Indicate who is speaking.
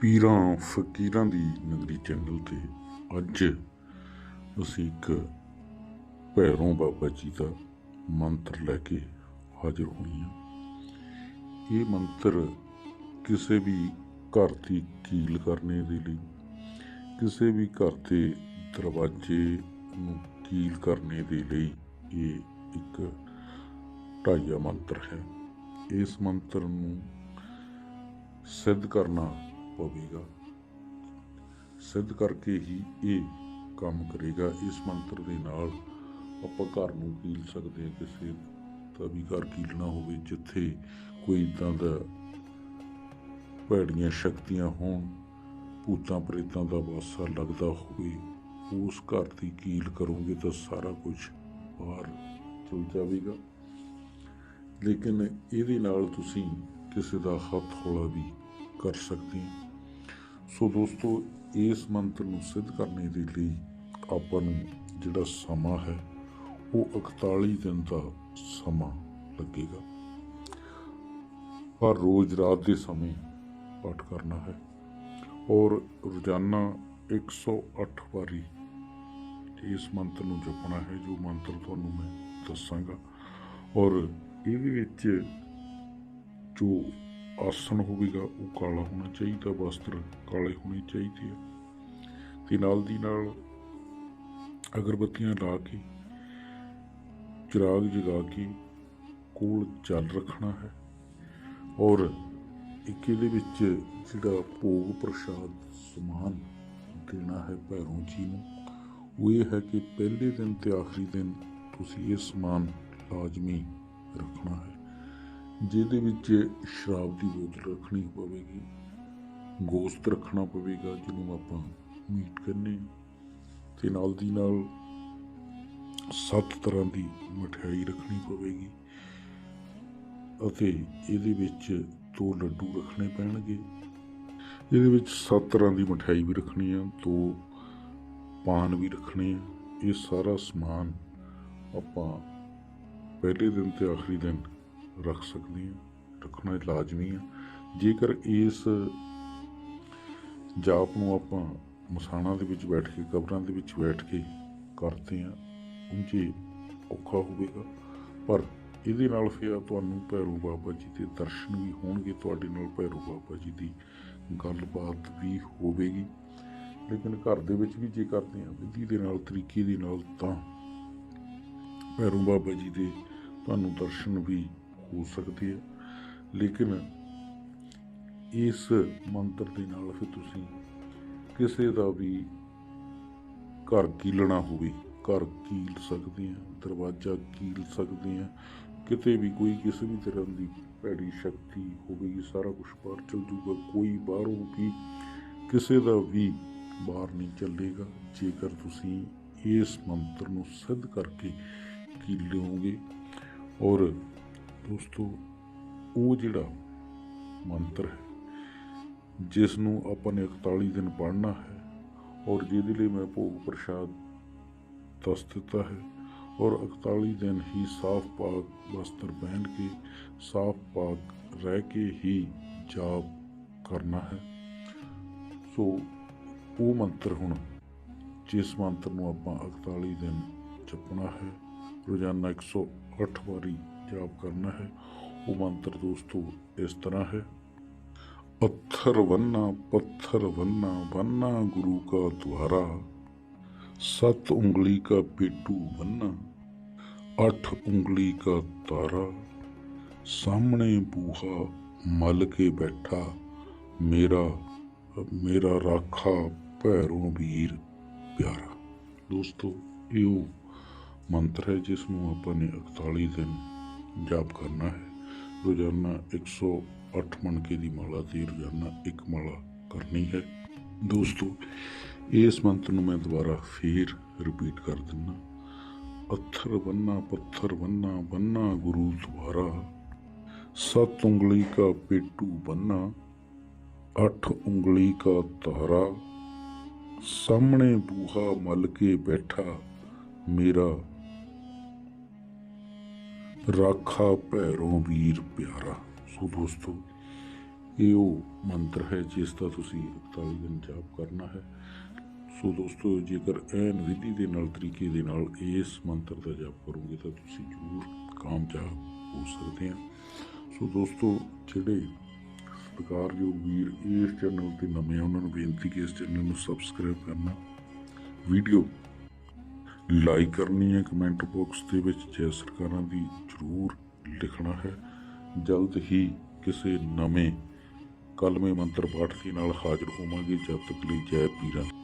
Speaker 1: ਪੀਰਾਂ, ਫਕੀਰਾਂ ਦੀ ਨਗਰੀ ਚੈਨਲ ਤੇ ਅੱਜ ਅਸੀਂ ਇੱਕ ਭੈਰੋਂ ਬਾਬਾ ਜੀ ਦਾ ਮੰਤਰ ਲੈ ਕੇ ਹਾਜ਼ਰ ਹੋਏ ਹਾਂ। ਇਹ ਮੰਤਰ ਕਿਸੇ ਵੀ ਘਰ ਦੀ ਕੀਲ ਕਰਨੇ ਦੇ ਲਈ, ਕਿਸੇ ਵੀ ਘਰ ਦੇ ਦਰਵਾਜ਼ੇ ਨੂੰ ਕੀਲ ਕਰਨੇ ਦੇ ਲਈ ਇਹ ਇੱਕ ਢਾਈਆ ਮੰਤਰ ਹੈ। ਇਸ ਮੰਤਰ ਨੂੰ ਸਿੱਧ ਕਰਨਾ ਪਵੇਗਾ ਸਿੱਧ ਕਰਕੇ ਹੀ ਇਹ ਕੰਮ ਕਰੇਗਾ। ਇਸ ਮੰਤਰ ਦੇ ਨਾਲ ਆਪਾਂ ਘਰ ਨੂੰ ਕੀਲ ਸਕਦੇ ਹਾਂ, ਕਿਸੇ ਦਾ ਵੀ ਘਰ ਕੀਲਣਾ ਹੋਵੇ, ਜਿੱਥੇ ਕੋਈ ਇਦਾਂ ਦਾ ਭੈੜੀਆਂ ਸ਼ਕਤੀਆਂ ਹੋਣ, ਭੂਤਾਂ ਪ੍ਰੇਤਾਂ ਦਾ ਵਾਸਾ ਲੱਗਦਾ ਹੋਵੇ, ਉਸ ਘਰ ਦੀ ਕੀਲ ਕਰੋਗੇ ਤਾਂ ਸਾਰਾ ਕੁਝ ਬਾਹਰ ਚਲ ਜਾਵੇਗਾ। ਲੇਕਿਨ ਇਹਦੇ ਨਾਲ ਤੁਸੀਂ ਕਿਸੇ ਦਾ ਹੱਥ ਹੌਲਾ ਵੀ ਕਰ ਸਕਦੇ ਹੋ। ਸੋ ਦੋਸਤੋ, ਇਸ ਮੰਤਰ ਨੂੰ ਸਿੱਧ ਕਰਨ ਦੇ ਲਈ ਆਪਾਂ ਨੂੰ ਜਿਹੜਾ ਸਮਾਂ ਹੈ, ਉਹ 41 ਦਿਨ ਦਾ ਸਮਾਂ ਲੱਗੇਗਾ। ਹਰ ਰੋਜ਼ ਰਾਤ ਦੇ ਸਮੇਂ ਪਾਠ ਕਰਨਾ ਹੈ ਔਰ ਰੋਜ਼ਾਨਾ 108 ਵਾਰੀ ਇਸ ਮੰਤਰ ਨੂੰ ਜਪਣਾ ਹੈ, ਜੋ ਮੰਤਰ ਤੁਹਾਨੂੰ ਮੈਂ ਦੱਸਾਂਗਾ। ਔਰ ਇਹਦੇ ਵਿੱਚ ਜੋ ਆਸਣ ਹੋਵੇਗਾ ਉਹ ਕਾਲਾ ਹੋਣਾ ਚਾਹੀਦਾ ਵਸਤਰ ਕਾਲੇ ਹੋਣੇ ਚਾਹੀਦੇ ਆ ਤੇ ਨਾਲ ਦੀ ਨਾਲ ਅਗਰਬੱਤੀਆਂ ਲਾ ਕੇ ਚਿਰਾਗ ਜਗਾ ਕੇ ਕੋਲ ਜਲ ਰੱਖਣਾ ਹੈ ਔਰ ਇੱਕ ਇਹਦੇ ਵਿੱਚ ਜਿਹੜਾ ਭੋਗ ਪ੍ਰਸ਼ਾਦ ਸਮਾਨ ਦੇਣਾ ਹੈ ਭੈਰੋਂ ਜੀ ਨੂੰ ਉਹ ਇਹ ਹੈ ਕਿ ਪਹਿਲੇ ਦਿਨ ਤੇ ਆਖਰੀ ਦਿਨ ਤੁਸੀਂ ਇਹ ਸਮਾਨ ਲਾਜ਼ਮੀ ਰੱਖਣਾ ਹੈ ਜਿਹਦੇ ਵਿੱਚ ਸ਼ਰਾਬ ਦੀ ਬੋਤਲ ਰੱਖਣੀ ਪਵੇਗੀ, ਗੋਸ਼ਤ ਰੱਖਣਾ ਪਵੇਗਾ, ਜਿਹਨੂੰ ਆਪਾਂ ਮੀਟ ਕਹਿੰਦੇ ਹਾਂ। ਤੇ ਨਾਲ ਦੀ ਨਾਲ ਸੱਤ ਤਰ੍ਹਾਂ ਦੀ ਮਠਿਆਈ ਰੱਖਣੀ ਪਵੇਗੀ ਅਤੇ ਇਹਦੇ ਵਿੱਚ ਦੋ ਲੱਡੂ ਰੱਖਣੇ ਪੈਣਗੇ। ਇਹਦੇ ਵਿੱਚ ਸੱਤ ਤਰ੍ਹਾਂ ਦੀ ਮਠਿਆਈ ਵੀ ਰੱਖਣੀ ਆ, ਦੋ ਪਾਨ ਵੀ ਰੱਖਣੇ ਆ। ਇਹ ਸਾਰਾ ਸਮਾਨ ਆਪਾਂ ਪਹਿਲੇ ਦਿਨ ਤੇ ਆਖਰੀ ਦਿਨ ਰੱਖ ਸਕਦੇ ਹਾਂ, ਰੱਖਣਾ ਲਾਜ਼ਮੀ ਆ। ਜੇਕਰ ਇਸ ਜਾਪ ਨੂੰ ਆਪਾਂ ਮਸਾਣਾ ਦੇ ਵਿੱਚ ਬੈਠ ਕੇ, ਕਬਰਾਂ ਦੇ ਵਿੱਚ ਬੈਠ ਕੇ ਕਰਦੇ ਆ ਉਂਝੇ ਔਖਾ ਹੋਵੇਗਾ। ਪਰ ਇਹਦੇ ਨਾਲ ਫਿਰ ਤੁਹਾਨੂੰ ਭੈਰੋ ਬਾਬਾ ਜੀ ਦੇ ਦਰਸ਼ਨ ਵੀ ਹੋਣਗੇ, ਤੁਹਾਡੇ ਨਾਲ ਭੈਰੋ ਬਾਬਾ ਜੀ ਦੀ ਗੱਲਬਾਤ ਵੀ ਹੋਵੇਗੀ। ਲੇਕਿਨ ਘਰ ਦੇ ਵਿੱਚ ਵੀ ਜੇ ਕਰਦੇ ਆ ਵਿਧੀ ਦੇ ਨਾਲ, ਤਰੀਕੇ ਦੇ ਨਾਲ ਤਾਂ ਭੈਰੋ ਬਾਬਾ ਜੀ ਦੇ ਤੁਹਾਨੂੰ ਦਰਸ਼ਨ ਵੀ ਹੋ ਸਕਦੇ ਆ ਲੇਕਿਨ ਇਸ ਮੰਤਰ ਦੇ ਨਾਲ ਫਿਰ ਤੁਸੀਂ ਕਿਸੇ ਦਾ ਵੀ ਘਰ ਕੀਲਣਾ ਹੋਵੇ, ਘਰ ਕੀਲ ਸਕਦੇ ਆ ਦਰਵਾਜ਼ਾ ਕੀਲ ਸਕਦੇ ਆ ਕਿਤੇ ਵੀ ਕੋਈ ਕਿਸੇ ਵੀ ਤਰ੍ਹਾਂ ਦੀ ਭੈੜੀ ਸ਼ਕਤੀ ਹੋਵੇਗੀ ਸਾਰਾ ਕੁਝ ਬਾਹਰ ਚਲ ਜੂਗਾ ਕੋਈ ਬਾਹਰੋਂ ਵੀ ਕਿਸੇ ਦਾ ਵੀ ਬਾਹਰ ਨਹੀਂ ਚੱਲੇਗਾ। ਜੇਕਰ ਤੁਸੀਂ ਇਸ ਮੰਤਰ ਨੂੰ ਸਿੱਧ ਕਰਕੇ ਕੀਲੋਗੇ ਔਰ ਦੋਸਤੋ, ਉਹ ਜਿਹੜਾ ਮੰਤਰ ਹੈ ਜਿਸ ਨੂੰ ਆਪਾਂ ਨੇ 41 ਦਿਨ ਪੜ੍ਹਨਾ ਹੈ ਔਰ ਜਿਹਦੇ ਲਈ ਮੈਂ ਭੋਗ ਪ੍ਰਸ਼ਾਦ ਦੱਸ ਦਿੱਤਾ ਹੈ ਔਰ 41 ਦਿਨ ਹੀ ਸਾਫ਼ ਪਾਕ ਵਸਤਰ ਪਹਿਨ ਕੇ, ਸਾਫ਼ ਪਾਕ ਰਹਿ ਕੇ ਹੀ ਜਾਪ ਕਰਨਾ ਹੈ। ਸੋ, ਉਹ ਮੰਤਰ ਹੁਣ ਜਿਸ ਮੰਤਰ ਨੂੰ ਆਪਾਂ 41 ਦਿਨ ਜਪਣਾ ਹੈ, ਰੋਜ਼ਾਨਾ 108 ਵਾਰੀ ਜਾਪ ਕਰਨਾ ਹੈ ਉਹ ਮੰਤਰ ਦੋਸਤੋ ਇਸ ਤਰ੍ਹਾਂ ਹੈ पत्थर वन्ना पत्थर वन्ना वन्ना गुरु का द्वारा सत उंगली का पेटू वन्ना अठ उंगली का तारा सामने बूहा मल के बैठा मेरा मेरा राखा ਭੈਰੋਂ ਵੀਰ ਪਿਆਰਾ ਦੋਸਤੋ ਇਹ ਉਹ ਮੰਤਰ ਹੈ ਜਿਸ ਨੂੰ ਆਪਾਂ ਨੇ 41 ਦਿਨ ਜਾਪ ਕਰਨਾ ਹੈ। ਰੋਜ਼ਾਨਾ 108 ਮਣਕੇ ਦੀ ਮਾਲਾ ਤੇ ਰੋਜ਼ਾਨਾ ਇੱਕ ਮਾਲਾ ਕਰਨੀ ਹੈ। ਦੋਸਤੋ, ਇਸ ਮੰਤਰ ਨੂੰ ਮੈਂ ਦੁਬਾਰਾ ਫੇਰ ਰਿਪੀਟ ਕਰ ਦਿੰਨਾ। ਅਥਰ ਬੰਨਾ, ਪੱਥਰ ਬੰਨਾ ਬੰਨਾ ਗੁਰੂ ਦੁਆਰਾ। ਸੱਤ ਉਂਗਲੀ ਕਾ ਪੇਟੂ ਬੰਨਾ, ਅੱਠ ਉਂਗਲੀ ਕਾ ਤਾਰਾ ਸਾਹਮਣੇ ਬੂਹਾ ਮਲ ਕੇ ਬੈਠਾ ਮੇਰਾ ਰਾਖਾ ਭੈਰੋ ਵੀਰ ਪਿਆਰਾ। ਸੋ ਦੋਸਤੋ, ਇਹ ਉਹ ਮੰਤਰ ਹੈ ਜਿਸ ਦਾ ਤੁਸੀਂ 41 ਦਿਨ ਜਾਪ ਕਰਨਾ ਹੈ। ਸੋ ਦੋਸਤੋ, ਜੇਕਰ ਐਨ ਵਿਧੀ ਦੇ ਨਾਲ, ਤਰੀਕੇ ਦੇ ਨਾਲ ਇਸ ਮੰਤਰ ਦਾ ਜਾਪ ਕਰੋਗੇ, ਤਾਂ ਤੁਸੀਂ ਜ਼ਰੂਰ ਕਾਮਯਾਬ ਹੋ ਸਕਦੇ ਆ। ਸੋ ਦੋਸਤੋ, ਜਿਹੜੇ ਸਤਿਕਾਰਯੋਗ ਵੀਰ ਇਸ ਚੈਨਲ ਤੇ ਨਵੇਂ ਆ, ਉਹਨਾਂ ਨੂੰ ਬੇਨਤੀ ਕਿ ਇਸ ਚੈਨਲ ਨੂੰ ਸਬਸਕ੍ਰਾਈਬ ਕਰਨਾ। ਵੀਡੀਓ ਲਾਈਕ ਕਰਨੀ ਹੈ ਕਮੈਂਟ ਬਾਕਸ ਦੇ ਵਿੱਚ, ਜੈ ਸਰਕਾਰਾਂ ਦੀ ਜ਼ਰੂਰ ਲਿਖਣਾ ਹੈ। ਜਲਦ ਹੀ ਕਿਸੇ ਨਵੇਂ ਕਲਮੇ ਮੰਤਰ ਪਾਠ ਦੇ ਨਾਲ ਹਾਜ਼ਰ ਹੋਵਾਂਗੇ। ਜਦ ਤੱਕ ਲਈ ਜੈ ਪੀਰਾਂ।